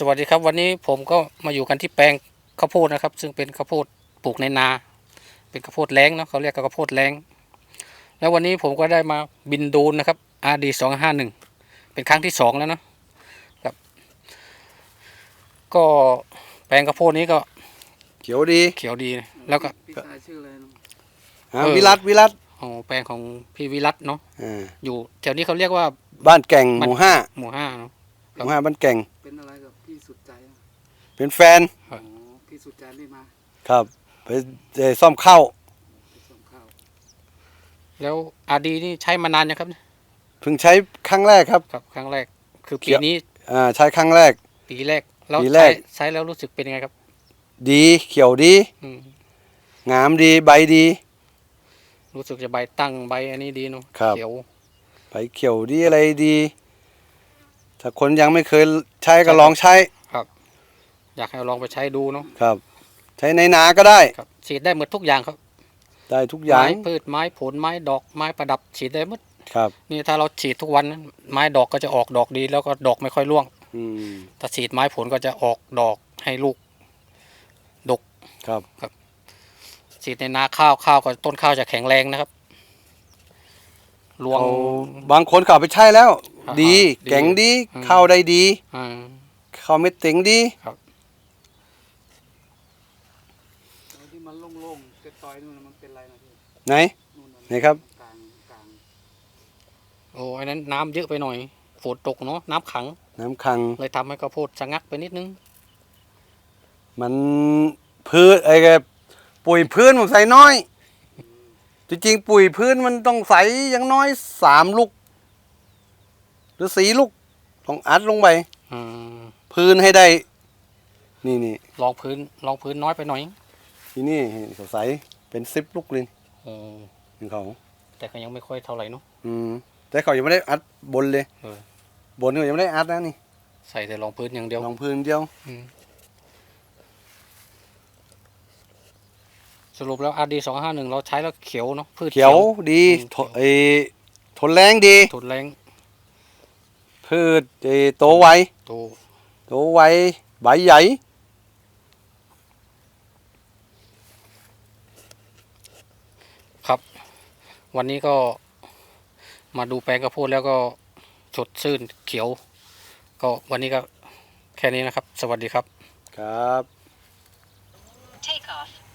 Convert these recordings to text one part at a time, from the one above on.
สวัสดีครับวันนี้ผมก็มาอยู่กันที่แปลงข้าวโพดนะครับ ซึ่งเป็นข้าวโพดปลูกในนา เป็นข้าวโพดแล้งเนาะเขาเรียกกันข้าวโพดแล้ง แล้ววันนี้ผมก็ได้มาบินโดรนนะครับ RD สองห้าหนึ่งเป็นครั้งที่สองแล้วเนาะครับ ก็แปลงข้าวโพดนี้ก็เขียวดีเขียวดีนะแล้วก็พี่ชายชื่ออะไรนะฮะเออวิรัตวิรัตของแปลงของพี่วิรัตเนาะอ่าอยู่แถวนี้เขาเรียกว่าบ้านแก่งหบ้านมู่ห้าหมู่ห้าเนาะหมู่ห้าบ้านแก่ง เป็นแฟนครับอ๋อพี่สุดใจไม่มาครับ ไปเอ่อซ่อมเข้าไปส่งข้าวแล้ว RD นี่ใช้มานานยังครับเนี่ยเพิ่งใช้ครั้งแรกครับ ครับ ครั้งแรก คือเขีปียวนี้อ่าใช้ครั้งแรก ปีแรกแล้วปีแรใช้ก ใช้แล้วรู้สึกเป็นยังไงครับ ดีเขียวดี อืมงามดีใบดี รู้สึกจะใบตั้งใบอันนี้ดีเนาะครับ เขียว ใบเขียวดีอะไรดี ถ้าคนยังไม่เคยใช้ก็ลองใช้ อยากให้ลองไปใช้ดูเนาะครับ ใช้ในนาก็ได้ครับฉีดได้หมดทุกอย่างครับได้ทุกอย่างไม้พืชไม้ผลไม้ดอกไม้ประดับฉีดได้หมดครับ นี่ถ้าเราฉีดทุกวันนะไม้ดอกก็จะออกดอกดี แล้วก็ดอกไม่ค่อยร่วงอืมถ้าฉีดไม้ผลก็จะออกดอกให้ลูกครับ ฉีดในนาข้าวข้าวก็ต้นข้าวจะแข็งแรงนะครับรวงเอาบางคนเขาเอาไปใช้แล้วอ่าดีดีแข็งดีอืมเข้าได้ดีอ่าเข้าเม็ดเต็งดีแล้วที่มันโล่งๆจะต่ อยนู่นน่ะมันเป็นอะไรนะพี่ไหน นู่นน่ะไหนครับ กลางกลางโอ้อันนั้นน้ำเยอะไปหน่อยฝนตกเนาะน้ำขัง น้ำขัง เลยทำให้ข้าวโพดชะงักไปนิดนึง มันพื้นไอ้แกปุ๋ยพื้นผมใส่น้อย จริงๆปุ๋ยพื้นมันต้องใส่อย่างน้อยสามลูก หรือสี่ลูกต้องอัดลงไป อืมพื้นให้ได้ นี่นี่ลองพื้นลองพื้นน้อยไปหน่อย ที่นี่เขาใส่ เป็นสิบลูกเลยโอ้ของเขาแต่ก็ยังไม่ค่อยเท่าไหร่เนาะอืมแต่เขายังไม่ได้อัดบนเลย เออบนเขายังไม่ได้อัดนะนี่ใส่แต่รองพื้นอย่างเดียวลองพื้นเดียว อืมสรุปแล้ว RD สองห้าหนึ่งเราใช้แล้วเขียวเนาะพืช เขียวดีอืม ทนไอ้ทนแรงดี ถุนแรงพืชไอ้โตไวโตโตไวใบใหญ่ ครับ วันนี้ก็มาดูแปลงกระโพดแล้วก็สดชื่นเขียว ก็วันนี้ก็แค่นี้นะครับ สวัสดีครับ ครับ Take off.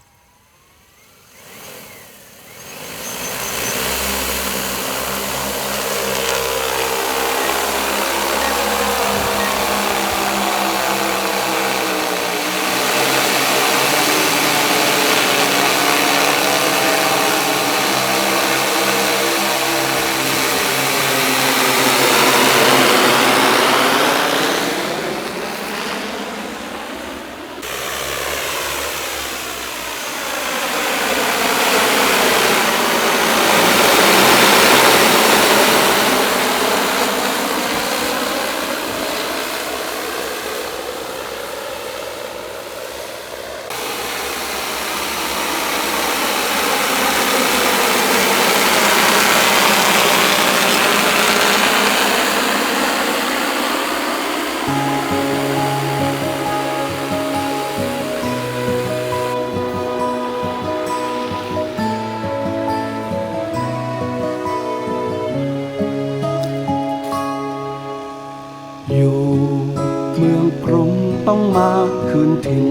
ต้องมาคืนถิ่น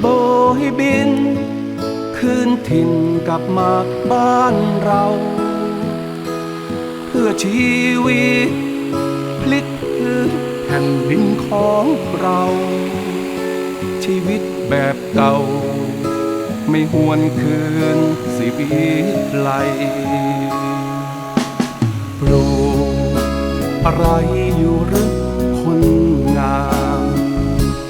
โบให้บิน คืนถิ่นกลับมาบ้านเรา เพื่อชีวิตพลิกพื้นแผ่นดินของเรา ชีวิตแบบเก่า ไม่หวนคืนสิวิไลปลูกอะไรอยู่หรือ